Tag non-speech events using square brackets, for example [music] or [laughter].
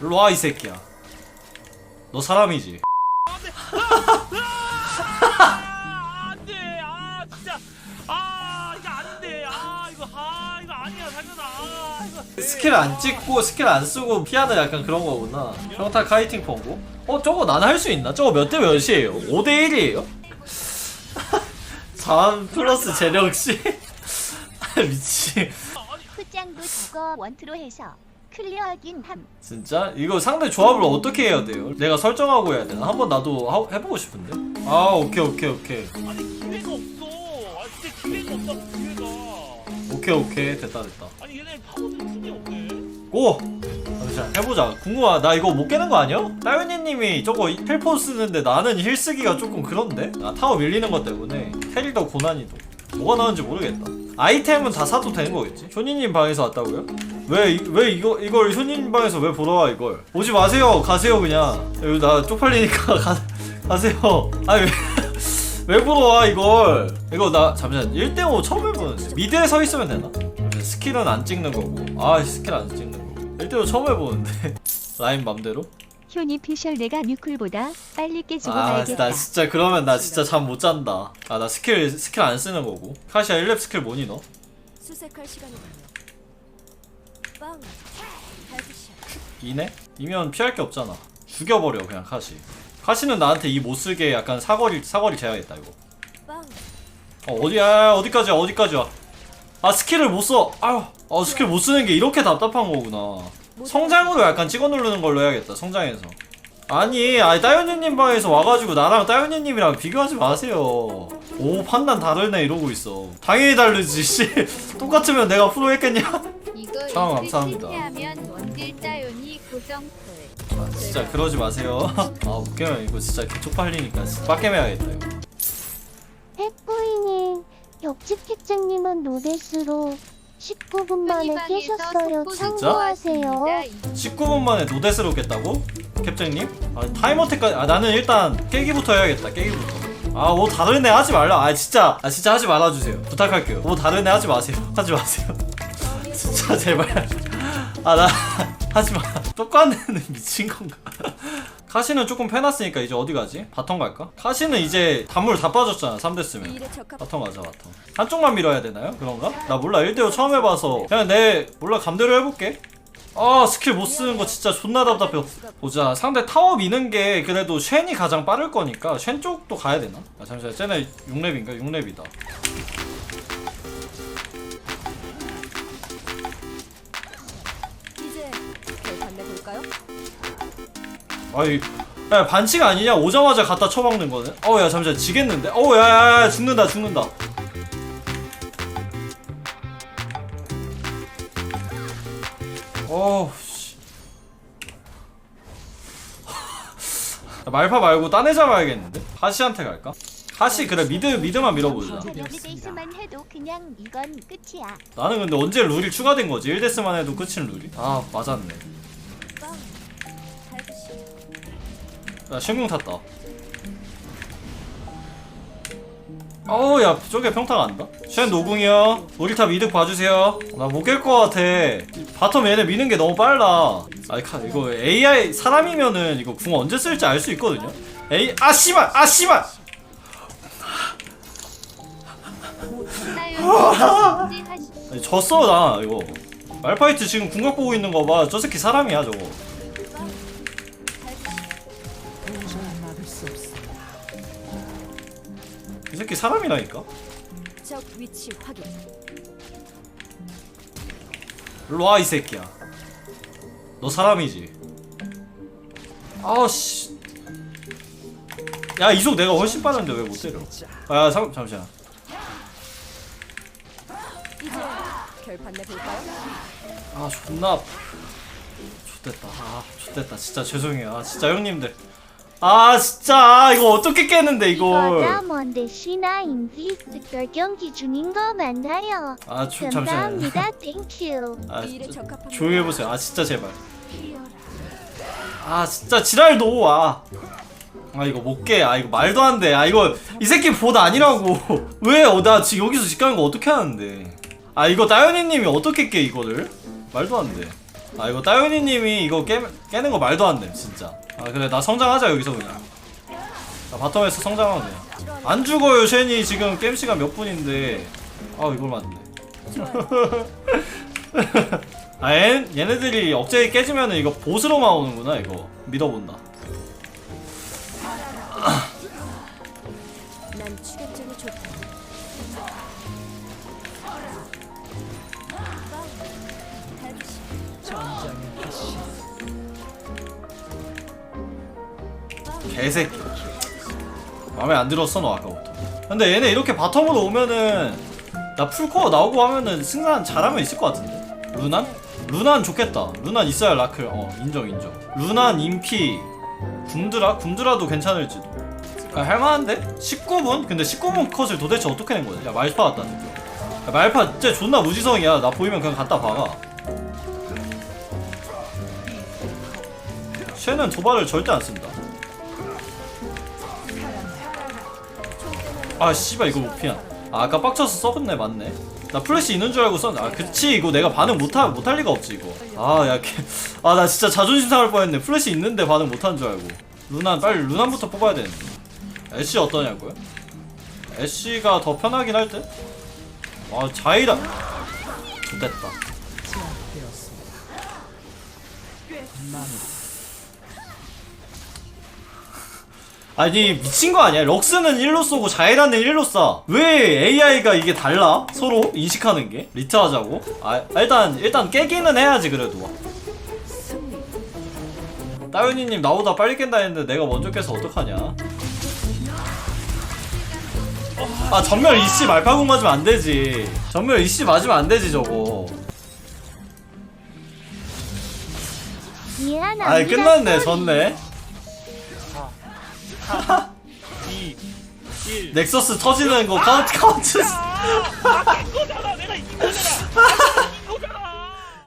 일로 와 이 새끼야 너 사람이지 아, 안 돼. 아, 진짜. 아, 이거 안 돼. 아, 이거 아, 이거 아니야. 이거. 스킬 안 찍고 스킬 안 쓰고 피하는 약간 그런 거구나 평타 카이팅 펑고 어 저거 난 할 수 있나? 저거 몇 대 몇이에요? 5대 1이에요? 4 플러스 재력시? 미치 후짱도 저거 원투로 해서 클리어하긴 함. 진짜? 이거 상대 조합을 어떻게 해야 돼요? 내가 설정하고 해야 되나? 한번 나도 하- 해보고 싶은데? 아 오케이 오케이 오케이 아니, 기회가 없어. 아, 진짜 기회가 없다. 기회가. 오케이 오케이 됐다 됐다 아니, 얘네 파워도 힘이 없네. 고! 잠시만 해보자 궁금하 나 이거 못 깨는 거 아니야? 따윤이님이 저거 텔포 쓰는데 나는 힐 쓰기가 조금 그런데? 아 타워 밀리는 것 때문에 텔이도 고난이도 뭐가 나은지 모르겠다 아이템은 다 사도 되는 거겠지? 쇼니님 방에서 왔다고요? 왜, 이- 왜 이거, 이걸 쇼니님 방에서 왜 보러 와 이걸 오지 마세요 가세요 그냥 여기 나 쪽팔리니까 [laughs] 가, 가세요 아니 왜, [laughs] 왜 보러 와 이걸 이거 나 잠시만 1대5 처음 해보는데 미드에 서 있으면 되나? 스킬은 안 찍는 거고 아 스킬 안 찍는 거고 1대5 처음 해보는데 [laughs] 라인 맘대로? 효니 피셜 내가 뮤클보다 빨리 깨지고 아, 말겠다. 나 진짜 그러면 나 진짜 잠 못 잔다. 아, 나 스킬 스킬 안 쓰는 거고. 카시아 1렙 스킬 뭐니 너? 수색할. 발부시. 이네? 이면 피할 게 없잖아. 죽여버려 그냥 카시. 카시는 나한테 이 못 쓰게 약간 사거리 사거리 재야겠다 이거. 빵. 어 어디야 어디까지야 어디까지 와? 아 스킬을 못 써. 아유, 어 스킬 못 쓰는 게 이렇게 답답한 거구나. 성장으로 약간 찍어 누르는 걸로 해야겠다. 성장해서. 아니, 아니 따윤이님 방에서 와가지고 나랑 따윤이님이랑 비교하지 마세요. 오 판단 다르네 이러고 있어. 당연히 다르지. 씨. [laughs] 똑같으면 내가 프로 했겠냐? 이거 참 감사합니다. 원딜. 아, 진짜 그러지 마세요. [laughs] 아 웃겨요 이거 진짜 개 쪽 팔리니까 빡겜해야겠다 이거. 해뿌이님 옆집 객장님은 노데스로 19분 만에 깨셨어요. 참고하세요. 19분 만에 노데스로 깼다고? 캡장님? 아, 타이머테까지 아 나는 일단 깨기부터 해야겠다 깨기부터 아 뭐 다른 애 하지 말라. 아 진짜. 아 진짜 하지 말아주세요. 부탁할게요. 뭐 다른 애 하지 마세요. [laughs] 하지 마세요. [laughs] 진짜 제발. 아 나 [laughs] 하지 마. 똑같은 애는 미친 건가? 카시는 조금 패놨으니까 이제 어디 가지? 바텀 갈까? 카시는 이제 단물 다 빠졌잖아 3대 쓰면. 바텀 가자 바텀. 한쪽만 밀어야 되나요? 그런가? 나 몰라. 1대5 처음 해봐서. 그냥 내 몰라 감대로 해볼게 아 스킬 못 쓰는 거 진짜 존나 답답해 보자 상대 타워 미는 게 그래도 쉔이 가장 빠를 거니까 쉔 쪽도 가야 되나? 아 잠시만 쟤네 6렙인가? 6렙이다 이제 결판 내볼까요? 아이 야 반칙 아니냐? 오자마자 갖다 쳐박는 거네 어야 잠시만 지겠는데? 어야야야 죽는다 죽는다 어우 씨 야, 말파 말고 딴 애 잡아야겠는데? 하시한테 갈까? 하시 그래 미드 미드만 밀어보자 여기데이스만 해도 그냥 이건 끝이야. 나는 근데 언제 룰이 추가된 거지? 1데스만 해도 끝인 룰이? 아 맞았네. 야 신궁 탔다 어우 야 저게 평타 간다 쉔 노궁이요. 우리 탑 이득 봐주세요. 나 못 깰 것 같아. 바텀 얘네 미는 게 너무 빨라. 아이 카 이거 AI 사람이면은 이거 궁 언제 쓸지 알 수 있거든요. 에이 아 씨발 아 씨발. 아니, 졌어 나 이거. 말파이트 지금 궁각 보고 있는 거봐 저 새끼 사람이야 저거 이 새끼 사람이라니까? 적 위치 확인. 일로 와이 새끼야. 너 사람이지? 아씨. 야 이속 내가 훨씬 빠른데 왜 못 때려? 아 잠, 잠시만. 이제 결판 내볼까요? 아 존나 좋됐다. 아 좋됐다. 진짜 죄송해요. 아 진짜 형님들 아 진짜. 아, 이거 어떻게 깨는데 이거다 이걸 뭔데 시나 인디스 경기 중인 거 맞나요? 아 조, 잠시만 감사합니다. [laughs] 땡큐. 아 진짜. 조용히 해보세요. 아 진짜 제발. 아 진짜 지랄 놓아 아 이거 못 깨 아 이거 말도 안돼 아 이거 이 새끼 보다 아니라고. [laughs] 왜나 지금 여기서 집 가는 거 어떻게 하는데? 아 이거 따연이님이 어떻게 깨 이거를? 말도 안돼. 아 이거 따윤이님이 이거 깨, 깨는 거 말도 안돼 진짜 아 그래. 나 성장하자 여기서 그냥. 나 바텀에서 성장하면 돼안 죽어요 쉔이. 지금 게임 시간 몇 분인데. 아 이걸 맞네. [laughs] 아 얘, 얘네들이 억제기 깨지면은 이거 보스로만 오는구나 이거. 믿어본다. 난 추격전이 좋다. 개새끼. 마음에 안 들었어 너 아까부터. 근데 얘네 이렇게 바텀으로 오면은 나 풀코어 나오고 하면은 승산 잘하면 있을 것 같은데? 루난? 루난 좋겠다. 루난 있어야 라클. 어 인정 인정. 루난 인피 굶드라? 굶드라도 괜찮을지도. 아, 할만한데? 19분? 근데 19분 컷을 도대체 어떻게 낸 거야? 야 말파 느낌 야, 말파 진짜 존나 무지성이야. 나 보이면 그냥 갖다 박아. 쟤는 도발을 절대 안 쓴다 아 씨발 이거 못 피한. 아 아까 빡쳐서 써봤네 맞네. 나 플래시 있는 줄 알고 썼네. 아 그치 이거 내가 반응 못하, 못할 리가 없지 이거. 아야아 나 진짜 자존심 상할 뻔했네. 플래시 있는데 반응 못하는 줄 알고. 루난 빨리 루난부터 뽑아야 되는데. 애쉬 어떠냐고요? 애쉬가 더 편하긴 할 듯? 아 자이라 좋됐다 아니 미친 거 아니야? 럭스는 1로 쏘고 자이라는 1로 쏴. 왜 AI가 이게 달라? 서로 인식하는 게? 리트 하자고? 아 일단 일단 깨기는 해야지 그래도. 따윤이님 나보다 빨리 깬다 했는데 내가 먼저 깨서 어떡하냐? 아 전멸 이씨 말파공 맞으면 안 되지. 전멸 이씨 맞으면 안 되지 저거. 미안합니다. 아 끝났네 졌네. 넥서스 터지는 거 카운트 카운트. 아, 거잖아. 내가 이긴 거잖아.